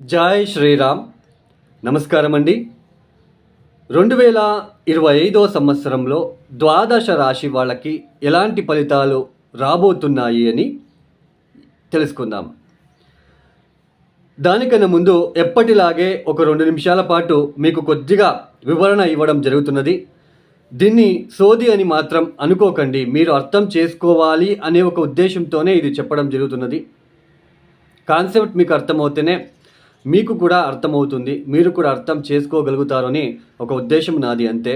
జై శ్రీరామ్. నమస్కారం అండి రెండు వేల ఇరవై ఐదో సంవత్సరంలో ద్వాదశ రాశి వాళ్ళకి ఎలాంటి ఫలితాలు రాబోతున్నాయి అని తెలుసుకుందాం. దానికన్నా ముందు ఎప్పటిలాగే ఒక రెండు నిమిషాల పాటు మీకు కొద్దిగా వివరణ ఇవ్వడం జరుగుతున్నది. దీన్ని సోది అని మాత్రం అనుకోకండి. మీరు అర్థం చేసుకోవాలి అనే ఒక ఉద్దేశంతోనే ఇది చెప్పడం జరుగుతున్నది. కాన్సెప్ట్ మీకు అర్థమవుతేనే మీకు కూడా అర్థమవుతుంది మీరు కూడా అర్థం చేసుకోగలుగుతారు అని ఒక ఉద్దేశం నాది అంతే.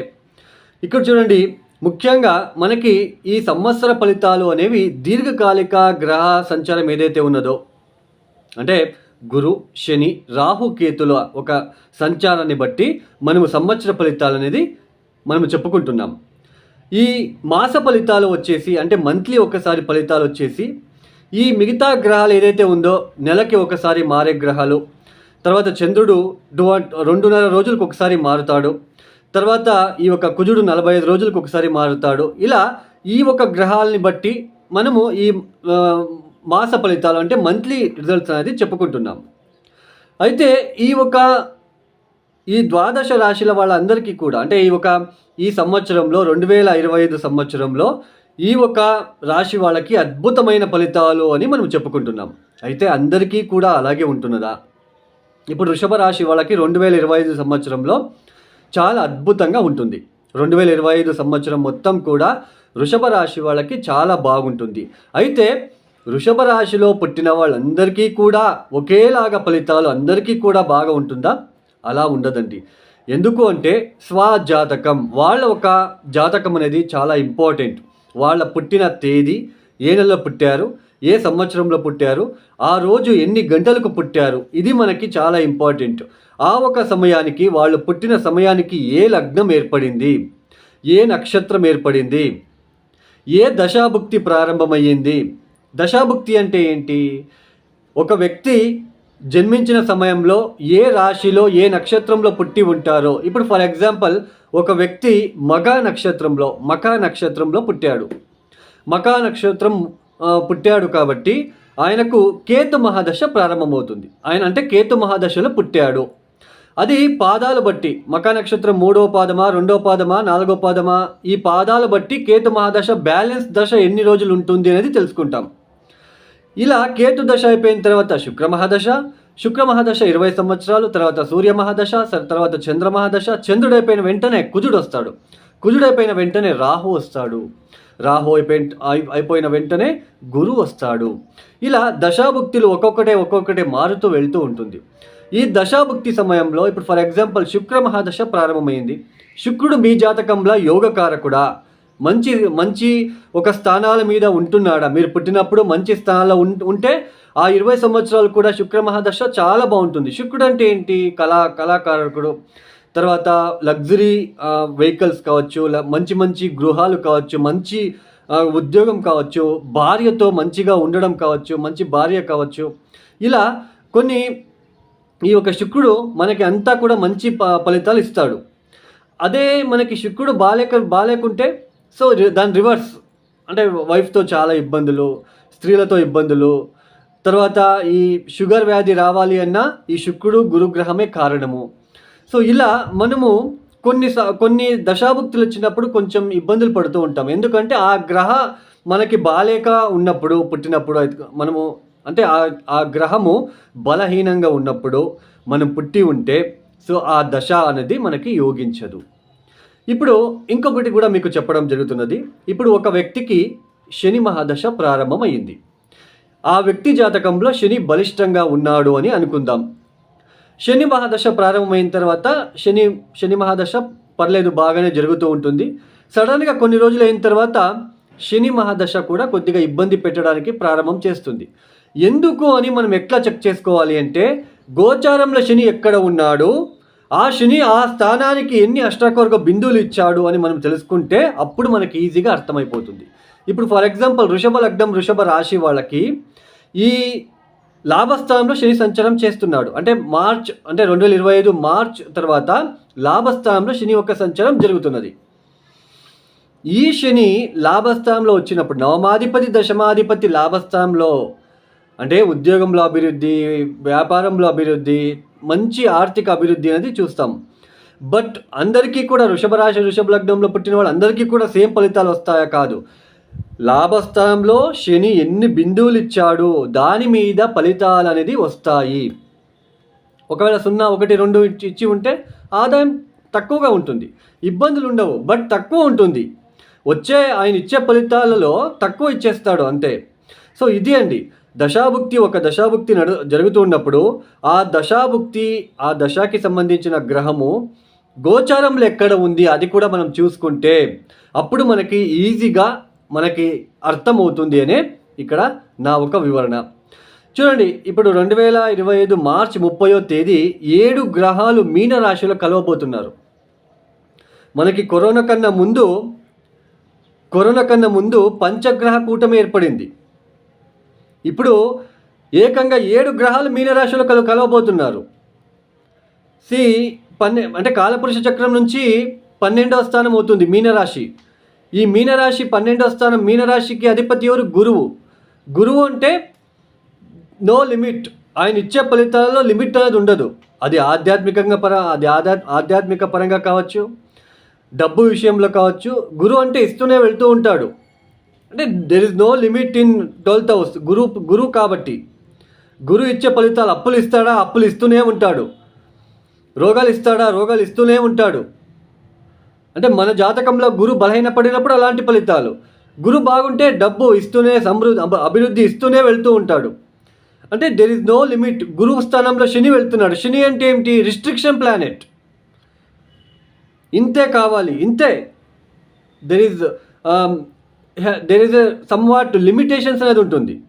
ఇక్కడ చూడండి ముఖ్యంగా మనకి ఈ సంవత్సర ఫలితాలు అనేవి దీర్ఘకాలిక గ్రహ సంచారం ఏదైతే ఉన్నదో అంటే గురు శని రాహు కేతుల ఒక సంచారాన్ని బట్టి మనము సంవత్సర ఫలితాలు అనేది మనము చెప్పుకుంటున్నాం. ఈ మాస ఫలితాలు వచ్చేసి అంటే మంత్లీ ఒకసారి ఫలితాలు వచ్చేసి ఈ మిగతా గ్రహాలు ఏదైతే ఉందో నెలకి ఒకసారి మారే గ్రహాలు తర్వాత చంద్రుడు డువా రెండున్నర రోజులకు ఒకసారి మారుతాడు. తర్వాత ఈ యొక్క కుజుడు నలభై ఐదు రోజులకు ఒకసారి మారుతాడు. ఇలా ఈ ఒక గ్రహాలని బట్టి మనము ఈ మాస ఫలితాలు అంటే మంత్లీ రిజల్ట్స్ అనేది చెప్పుకుంటున్నాం. అయితే ఈ ఒక ఈ ద్వాదశ రాశుల వాళ్ళందరికీ కూడా అంటే ఈ ఒక ఈ సంవత్సరంలో రెండు వేల ఇరవై ఐదు సంవత్సరంలో ఈ ఒక రాశి వాళ్ళకి అద్భుతమైన ఫలితాలు అని మనం చెప్పుకుంటున్నాం. అయితే అందరికీ కూడా అలాగే ఉంటున్నదా? ఇప్పుడు వృషభ రాశి వాళ్ళకి రెండు వేల ఇరవై ఐదు సంవత్సరంలో చాలా అద్భుతంగా ఉంటుంది. రెండు వేల ఇరవై ఐదు సంవత్సరం మొత్తం కూడా వృషభ రాశి వాళ్ళకి చాలా బాగుంటుంది. అయితే వృషభ రాశిలో పుట్టిన వాళ్ళందరికీ కూడా ఒకేలాగా ఫలితాలు అందరికీ కూడా బాగా ఉంటుందా? అలా ఉండదండి. ఎందుకు అంటే స్వజాతకం. వాళ్ళ ఒక జాతకం అనేది చాలా ఇంపార్టెంట్. వాళ్ళ పుట్టిన తేదీ ఏ నెలలో పుట్టారు? ఏ సంవత్సరంలో పుట్టారు? ఆ రోజు ఎన్ని గంటలకు పుట్టారు? ఇది మనకి చాలా ఇంపార్టెంట్. ఆ ఒక సమయానికి వాళ్ళు పుట్టిన సమయానికి ఏ లగ్నం ఏర్పడింది? ఏ నక్షత్రం ఏర్పడింది? ఏ దశాభుక్తి ప్రారంభమయ్యింది? దశాభుక్తి అంటే ఏంటి? ఒక వ్యక్తి జన్మించిన సమయంలో ఏ రాశిలో ఏ నక్షత్రంలో పుట్టి ఉంటారో. ఇప్పుడు ఫర్ ఎగ్జాంపుల్ ఒక వ్యక్తి మగ నక్షత్రంలో మకా నక్షత్రంలో పుట్టాడు. మకా నక్షత్రం పుట్టాడు కాబట్టి ఆయనకు కేతు మహాదశ ప్రారంభమవుతుంది. ఆయన అంటే కేతు మహాదశలో పుట్టాడు. అది పాదాలు బట్టి మకా నక్షత్రం మూడో పాదమా రెండో పాదమా నాలుగో పాదమా ఈ పాదాలు బట్టి కేతు మహాదశ బ్యాలెన్స్ దశ ఎన్ని రోజులు ఉంటుంది అనేది తెలుసుకుంటాం. ఇలా కేతు దశ అయిపోయిన తర్వాత శుక్ర మహాదశ శుక్ర మహాదశ ఇరవై సంవత్సరాలు తర్వాత సూర్య మహాదశ తర్వాత చంద్ర మహాదశ చంద్రుడు అయిపోయిన వెంటనే కుజుడు వస్తాడు. కుజుడు అయిపోయిన వెంటనే రాహు వస్తాడు. రాహు అయిపోయిన అయిపోయిన వెంటనే గురు వస్తాడు. ఇలా దశాభుక్తులు ఒక్కొక్కటే ఒక్కొక్కటే మారుతూ వెళ్తూ ఉంటుంది. ఈ దశాభుక్తి సమయంలో ఇప్పుడు ఫర్ ఎగ్జాంపుల్ శుక్ర మహాదశ ప్రారంభమైంది. శుక్రుడు మీ జాతకంలో యోగకారకుడా? మంచి మంచి ఒక స్థానాల మీద ఉంటున్నాడా? మీరు పుట్టినప్పుడు మంచి స్థానాల్లో ఉం- ఉంటే ఆ ఇరవై సంవత్సరాలు కూడా శుక్ర మహాదశ చాలా బాగుంటుంది. శుక్రుడు అంటే ఏంటి? కళా కళాకారకుడు తర్వాత లగ్జరీ వెహికల్స్ కావచ్చు ల- మంచి మంచి గృహాలు కావచ్చు మంచి ఉద్యోగం కావచ్చు భార్యతో మంచిగా ఉండడం కావచ్చు మంచి భార్య కావచ్చు. ఇలా కొన్ని ఈ యొక్క శుక్రుడు మనకి అంతా కూడా మంచి ప- ఫలితాలు ఇస్తాడు. అదే మనకి శుక్రుడు బాలేక బాలేకుంటే సో దాని రివర్స్ అంటే వైఫ్తో చాలా ఇబ్బందులు స్త్రీలతో ఇబ్బందులు. తర్వాత ఈ షుగర్ వ్యాధి రావాలి అన్నా ఈ శుక్రుడు గురుగ్రహమే కారణము. సో ఇలా మనము కొన్ని స- కొన్ని దశాభుక్తులు వచ్చినప్పుడు కొంచెం ఇబ్బందులు పడుతూ ఉంటాం. ఎందుకంటే ఆ గ్రహ మనకి బాలేక ఉన్నప్పుడు పుట్టినప్పుడు అయితే మనము అంటే ఆ ఆ గ్రహము బలహీనంగా ఉన్నప్పుడు మనం పుట్టి ఉంటే సో ఆ దశ అనేది మనకి యోగించదు. ఇప్పుడు ఇంకొకటి కూడా మీకు చెప్పడం జరుగుతున్నది. ఇప్పుడు ఒక వ్యక్తికి శని మహాదశ ప్రారంభమైంది ఆ వ్యక్తి జాతకంలో శని బలిష్టంగా ఉన్నాడు అని అనుకుందాం. శని మహాదశ ప్రారంభమైన తర్వాత శని శని మహాదశ పర్లేదు బాగానే జరుగుతూ ఉంటుంది. సడన్గా కొన్ని రోజులు అయిన తర్వాత శని మహాదశ కూడా కొద్దిగా ఇబ్బంది పెట్టడానికి ప్రారంభం చేస్తుంది. ఎందుకు అని మనం ఎట్లా చెక్ చేసుకోవాలి అంటే గోచారంలో శని ఎక్కడ ఉన్నాడు ఆ శని ఆ స్థానానికి ఎన్ని అష్టాకోర్గ బిందువులు ఇచ్చాడు అని మనం తెలుసుకుంటే అప్పుడు మనకి ఈజీగా అర్థమైపోతుంది. ఇప్పుడు ఫర్ ఎగ్జాంపుల్ వృషభ లగ్నం వృషభ రాశి వాళ్ళకి ఈ లాభస్థానంలో శని సంచారం చేస్తున్నాడు. అంటే మార్చ్ అంటే రెండు వేల ఇరవై ఐదు మార్చ్ తర్వాత లాభస్థానంలో శని యొక్క సంచారం జరుగుతున్నది. ఈ శని లాభస్థానంలో వచ్చినప్పుడు నవమాధిపతి దశమాధిపతి లాభస్థానంలో అంటే ఉద్యోగంలో అభివృద్ధి వ్యాపారంలో అభివృద్ధి మంచి ఆర్థిక అభివృద్ధి అనేది చూస్తాం. బట్ అందరికీ కూడా వృషభ రాశి వృషభ లగ్నంలో పుట్టిన వాళ్ళు అందరికీ కూడా సేమ్ ఫలితాలు వస్తాయా కాదు. లాభస్థానంలో శని ఎన్ని బిందువులు ఇచ్చాడో? దాని మీద ఫలితాలు అనేది వస్తాయి. ఒకవేళ సున్నా ఒకటి రెండు ఇచ్చి ఉంటే ఆదాయం తక్కువగా ఉంటుంది. ఇబ్బందులు ఉండవు బట్ తక్కువ ఉంటుంది. వచ్చే ఆయన ఇచ్చే ఫలితాలలో తక్కువ ఇచ్చేస్తాడు అంతే. సో ఇది అండి. దశాభుక్తి ఒక దశాభుక్తి నడు జరుగుతున్నప్పుడు ఆ దశాభుక్తి ఆ దశకి సంబంధించిన గ్రహము గోచారంలో ఎక్కడ ఉంది అది కూడా మనం చూసుకుంటే అప్పుడు మనకి ఈజీగా మనకి అర్థమవుతుంది అనే ఇక్కడ నా ఒక వివరణ. చూడండి ఇప్పుడు రెండు వేల ఇరవై ఐదు మార్చి ముప్పయో తేదీ ఏడు గ్రహాలు మీన రాశిలో కలవబోతున్నారు. మనకి కరోనా కన్నా ముందు కరోనా కన్నా ముందు పంచగ్రహ కూటమి ఏర్పడింది. ఇప్పుడు ఏకంగా ఏడు గ్రహాలు మీనరాశిలో కల కలవబోతున్నారు. సి పన్నె అంటే కాలపురుష చక్రం నుంచి పన్నెండవ స్థానం అవుతుంది మీనరాశి ఈ మీనరాశి పన్నెండవ స్థానం మీనరాశికి అధిపతి ఎవరు? గురువు. గురువు అంటే నో లిమిట్ ఆయన ఇచ్చే ఫలితాలలో లిమిట్ అనేది ఉండదు. అది ఆధ్యాత్మికంగా పర అది ఆధ్యా ఆధ్యాత్మిక పరంగా కావచ్చు డబ్బు విషయంలో కావచ్చు. గురువు అంటే ఇస్తూనే వెళ్తూ ఉంటాడు. అంటే there is no limit in twelfth house గురు గురువు కాబట్టి. గురువు ఇచ్చే ఫలితాలు అప్పులు ఇస్తాడా? అప్పులు ఇస్తూనే ఉంటాడు. రోగాలు ఇస్తాడా? రోగాలు ఇస్తూనే ఉంటాడు. అంటే మన జాతకంలో గురు బలహీనపడినప్పుడు అలాంటి ఫలితాలు. గురు బాగుంటే డబ్బు ఇస్తూనే సమృద్ధి అభివృద్ధి ఇస్తూనే వెళ్తూ ఉంటాడు. అంటే దెర్ ఇస్ నో లిమిట్ గురువు స్థానంలో శని వెళ్తున్నాడు. శని అంటే ఏమిటి? రిస్ట్రిక్షన్ ప్లానెట్ ఇంతే కావాలి. ఇంతే. There is there is somewhat limitations అనేది ఉంటుంది.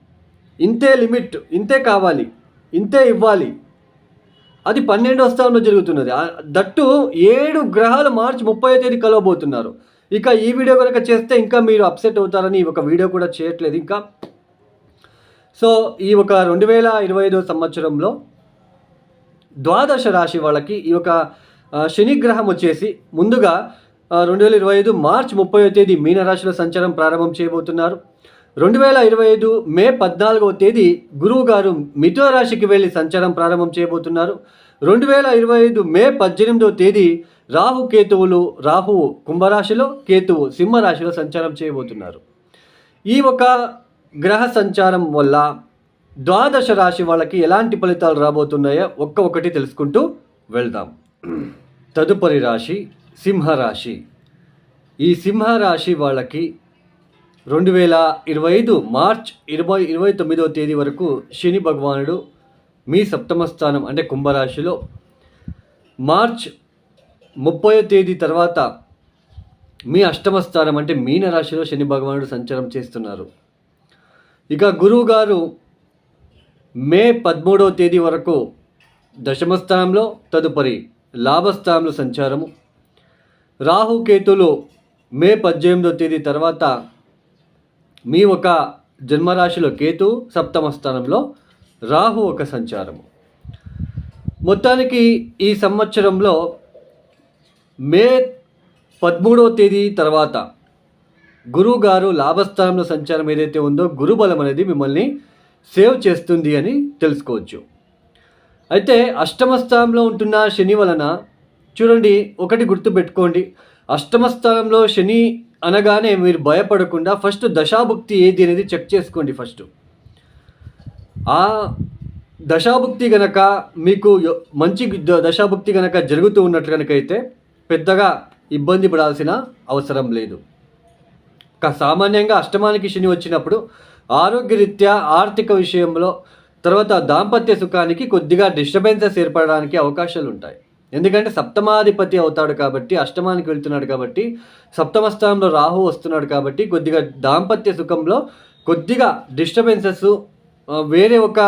ఇంతే లిమిట్ ఇంతే కావాలి. ఇంతే ఇవ్వాలి. అది పన్నెండవ స్థానంలో జరుగుతున్నది. దట్టు ఏడు గ్రహాలు మార్చి ముప్పై తేదీ కలవబోతున్నారు. ఇక ఈ వీడియో కనుక చేస్తే ఇంకా మీరు అప్సెట్ అవుతారని ఒక వీడియో కూడా చేయట్లేదు ఇంకా. సో ఈ ఒక రెండు వేల ఇరవై ఐదో సంవత్సరంలో ద్వాదశ రాశి వాళ్ళకి ఈ ఒక శనిగ్రహం వచ్చేసి ముందుగా రెండు వేల ఇరవై ఐదు మార్చ్ ముప్పై తేదీ మీనరాశిలో సంచారం ప్రారంభం చేయబోతున్నారు. రెండు వేల ఇరవై ఐదు మే పద్నాలుగవ తేదీ గురువు గారు మిథున రాశికి వెళ్ళి సంచారం ప్రారంభం చేయబోతున్నారు. రెండు వేల ఇరవై ఐదు మే పద్దెనిమిదవ తేదీ రాహు కేతువులు రాహు కుంభరాశిలో కేతువు సింహరాశిలో సంచారం చేయబోతున్నారు. ఈ ఒక గ్రహ సంచారం వల్ల ద్వాదశ రాశి వాళ్ళకి ఎలాంటి ఫలితాలు రాబోతున్నాయో ఒక్క ఒకటి తెలుసుకుంటూ వెళ్దాం. తదుపరి రాశి సింహరాశి. ఈ సింహరాశి వాళ్ళకి రెండు వేల ఇరవై ఐదు మార్చ్ ఇరవై ఇరవై తొమ్మిదవ తేదీ వరకు శని భగవానుడు మీ సప్తమ స్థానం అంటే కుంభరాశిలో మార్చ్ ముప్పై తేదీ తర్వాత మీ అష్టమ స్థానం అంటే మీన రాశిలో శని భగవానుడు సంచారం చేస్తున్నారు. ఇక గురువు గారు మే పదమూడవ తేదీ వరకు దశమ స్థానంలో తదుపరి లాభస్థానంలో సంచారము. రాహుకేతులు మే పద్దెనిమిదవ తేదీ తర్వాత మీ ఒక జన్మరాశిలో కేతు సప్తమ స్థానంలో రాహు ఒక సంచారము. మొత్తానికి ఈ సంవత్సరంలో మే పదమూడవ తేదీ తర్వాత గురువు గారు లాభస్థానంలో సంచారం ఏదైతే ఉందో గురుబలం అనేది మిమ్మల్ని సేవ్ చేస్తుంది అని తెలుసుకోవచ్చు. అయితే అష్టమ స్థానంలో ఉంటున్న శని వలన చూడండి ఒకటి గుర్తుపెట్టుకోండి. అష్టమ స్థానంలో శని అనగానే మీరు భయపడకుండా ఫస్ట్ దశాభుక్తి ఏది అనేది చెక్ చేసుకోండి ఫస్ట్. ఆ దశాభుక్తి గనక మీకు మంచి దశాభుక్తి గనక జరుగుతూ ఉన్నట్లు కనుకైతే పెద్దగా ఇబ్బంది పడాల్సిన అవసరం లేదు. కా- సామాన్యంగా అష్టమానికి శని వచ్చినప్పుడు ఆరోగ్యరీత్యా ఆర్థిక విషయంలో తర్వాత దాంపత్య సుఖానికి కొద్దిగా డిస్టర్బెన్సెస్ ఏర్పడడానికి అవకాశాలు ఉంటాయి ఎందుకంటే సప్తమాధిపతి అవుతాడు కాబట్టి అష్టమానికి వెళ్తున్నాడు కాబట్టి సప్తమ స్థానంలో రాహు వస్తున్నాడు కాబట్టి కొద్దిగా దాంపత్య సుఖంలో కొద్దిగా డిస్టర్బెన్సెస్ వేరే ఒక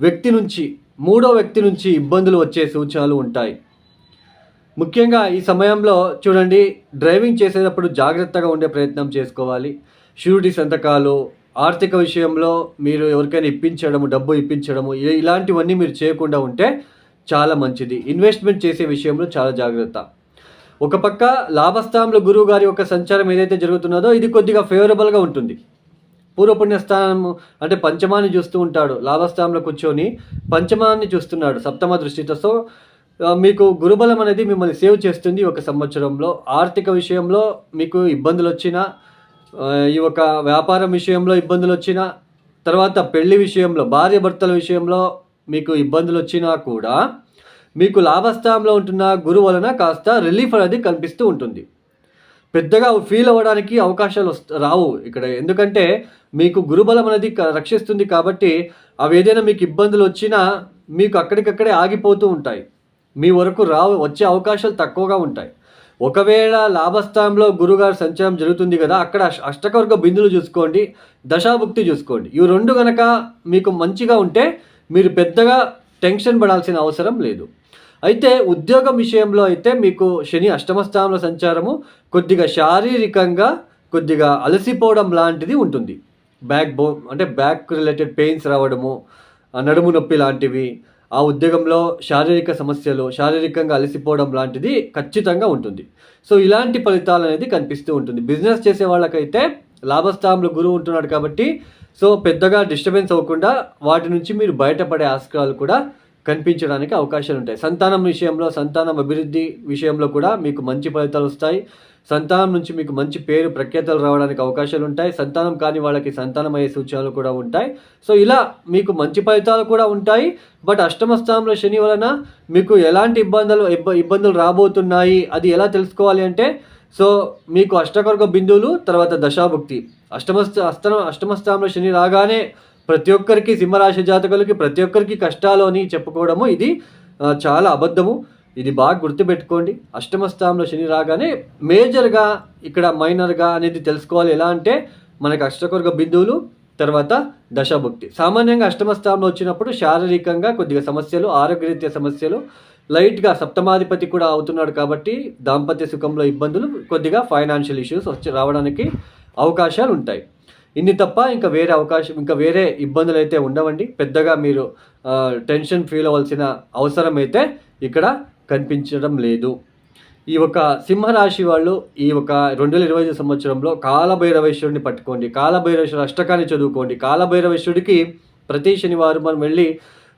వ్యక్తి నుంచి మూడో వ్యక్తి నుంచి ఇబ్బందులు వచ్చే సూచనలు ఉంటాయి. ముఖ్యంగా ఈ సమయంలో చూడండి డ్రైవింగ్ చేసేటప్పుడు జాగ్రత్తగా ఉండే ప్రయత్నం చేసుకోవాలి. షూరిటీ సంతకాలు ఆర్థిక విషయంలో మీరు ఎవరికైనా ఇప్పించడము డబ్బు ఇప్పించడము ఇలాంటివన్నీ మీరు చేయకుండా ఉంటే చాలా మంచిది. ఇన్వెస్ట్మెంట్ చేసే విషయంలో చాలా జాగ్రత్త. ఒక పక్క లాభస్థానంలో గురువు గారి యొక్క సంచారం ఏదైతే జరుగుతున్నదో ఇది కొద్దిగా ఫేవరబుల్గా ఉంటుంది. పూర్వపుణ్యస్థానం అంటే పంచమాన్ని చూస్తూ ఉంటాడు. లాభస్థానంలో కూర్చొని పంచమాన్ని చూస్తున్నాడు సప్తమ దృష్టితో సో మీకు గురుబలం అనేది మిమ్మల్ని సేవ్ చేస్తుంది ఒక సంవత్సరంలో. ఆర్థిక విషయంలో మీకు ఇబ్బందులు వచ్చినా ఈ ఒక వ్యాపారం విషయంలో ఇబ్బందులు వచ్చినా తర్వాత పెళ్ళి విషయంలో భార్య భర్తల విషయంలో మీకు ఇబ్బందులు వచ్చినా కూడా మీకు లాభస్థానంలో ఉంటున్న గురువు వలన కాస్త రిలీఫ్ అనేది కనిపిస్తూ ఉంటుంది. పెద్దగా ఫీల్ అవ్వడానికి అవకాశాలు రావు ఇక్కడ. ఎందుకంటే మీకు గురుబలం అనేది క- రక్షిస్తుంది కాబట్టి అవి ఏదైనా మీకు ఇబ్బందులు వచ్చినా మీకు అక్కడికక్కడే ఆగిపోతూ ఉంటాయి. మీ వరకు రావు వచ్చే అవకాశాలు తక్కువగా ఉంటాయి. ఒకవేళ లాభస్థానంలో గురుగారు సంచారం జరుగుతుంది కదా అక్కడ అష్టకవర్గ బిందులు చూసుకోండి దశాభుక్తి చూసుకోండి. ఇవి రెండు కనుక మీకు మంచిగా ఉంటే మీరు పెద్దగా టెన్షన్ పడాల్సిన అవసరం లేదు. అయితే ఉద్యోగం విషయంలో అయితే మీకు శని అష్టమ స్థానంలో సంచారము కొద్దిగా శారీరకంగా కొద్దిగా అలసిపోవడం లాంటిది ఉంటుంది. బ్యాక్ బో అంటే బ్యాక్ రిలేటెడ్ పెయిన్స్ రావడము ఆ నడుము నొప్పి లాంటివి ఆ ఉద్యోగంలో శారీరక సమస్యలు శారీరకంగా అలసిపోవడం లాంటిది ఖచ్చితంగా ఉంటుంది. సో ఇలాంటి ఫలితాలు అనేది కనిపిస్తూ ఉంటుంది. బిజినెస్ చేసే వాళ్ళకైతే లాభస్థానంలో గురువు ఉంటున్నాడు కాబట్టి సో పెద్దగా డిస్టర్బెన్స్ అవ్వకుండా వాటి నుంచి మీరు బయటపడే ఆస్కారాలు కూడా కనిపించడానికి అవకాశాలు ఉంటాయి. సంతానం విషయంలో సంతానం అభివృద్ధి విషయంలో కూడా మీకు మంచి ఫలితాలు వస్తాయి. సంతానం నుంచి మీకు మంచి పేరు ప్రఖ్యాతలు రావడానికి అవకాశాలు ఉంటాయి. సంతానం కాని వాళ్ళకి సంతానం అయ్యే సూచనలు కూడా ఉంటాయి. సో ఇలా మీకు మంచి ఫలితాలు కూడా ఉంటాయి. బట్ అష్టమ స్థానంలో శని వలన మీకు ఎలాంటి ఇబ్బందులు ఇబ్బందులు రాబోతున్నాయి? అది ఎలా తెలుసుకోవాలి అంటే సో మీకు అష్టకర్గ బిందువులు తర్వాత దశాభుక్తి. అష్టమ అష్టమ అష్టమస్థానంలో శని రాగానే ప్రతి ఒక్కరికి సింహరాశి జాతకులకి ప్రతి ఒక్కరికి కష్టాలు అని చెప్పుకోవడము ఇది చాలా అబద్ధము. ఇది బాగా గుర్తుపెట్టుకోండి. అష్టమ స్థానంలో శని రాగానే మేజర్గా ఇక్కడ మైనర్గా అనేది తెలుసుకోవాలి. ఎలా అంటే మనకు అష్టకర్గ బిందువులు తర్వాత దశాభుక్తి. సామాన్యంగా అష్టమ స్థానంలో వచ్చినప్పుడు శారీరకంగా కొద్దిగా సమస్యలు ఆరోగ్యరీత్యా సమస్యలు లైట్గా సప్తమాధిపతి కూడా అవుతున్నాడు కాబట్టి దాంపత్య సుఖంలో ఇబ్బందులు కొద్దిగా ఫైనాన్షియల్ ఇష్యూస్ వచ్చి రావడానికి అవకాశాలు ఉంటాయి. ఇన్ని తప్ప ఇంకా వేరే అవకాశం ఇంకా వేరే ఇబ్బందులు అయితే ఉండవండి. పెద్దగా మీరు టెన్షన్ ఫీల్ అవ్వాల్సిన అవసరం అయితే ఇక్కడ కనిపించడం లేదు. ఈ ఒక సింహరాశి వాళ్ళు ఈ ఒక రెండు వేల ఇరవై ఐదు సంవత్సరంలో కాలభైరవేశ్వరుని పట్టుకోండి. కాలభైరవేశ్వరుడు అష్టకాన్ని చదువుకోండి. కాలభైరవేశ్వరుడికి ప్రతి శనివారం మనం వెళ్ళి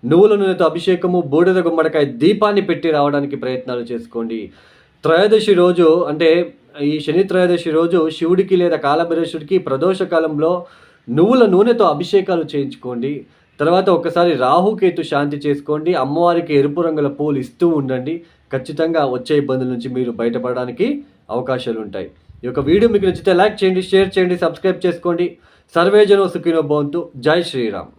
నువ్వుల నూనెతో అభిషేకము బూడిద గుమ్మడికాయ దీపాన్ని పెట్టి రావడానికి ప్రయత్నాలు చేసుకోండి. త్రయోదశి రోజు అంటే ఈ శని త్రయోదశి రోజు శివుడికి లేదా కాలభైరవేశ్వరుడికి ప్రదోష కాలంలో నువ్వుల నూనెతో అభిషేకాలు చేయించుకోండి. తర్వాత ఒకసారి రాహుకేతు శాంతి చేసుకోండి. అమ్మవారికి ఎరుపు రంగుల పూలు ఇస్తూ ఉండండి. ఖచ్చితంగా వచ్చే ఇబ్బందుల నుంచి మీరు బయటపడడానికి అవకాశాలు ఉంటాయి ఈ యొక్క వీడియో మీకు నచ్చితే లైక్ చేయండి షేర్ చేయండి సబ్స్క్రైబ్ చేసుకోండి. సర్వేజనో సుఖినో భవంతు. జై శ్రీరామ్.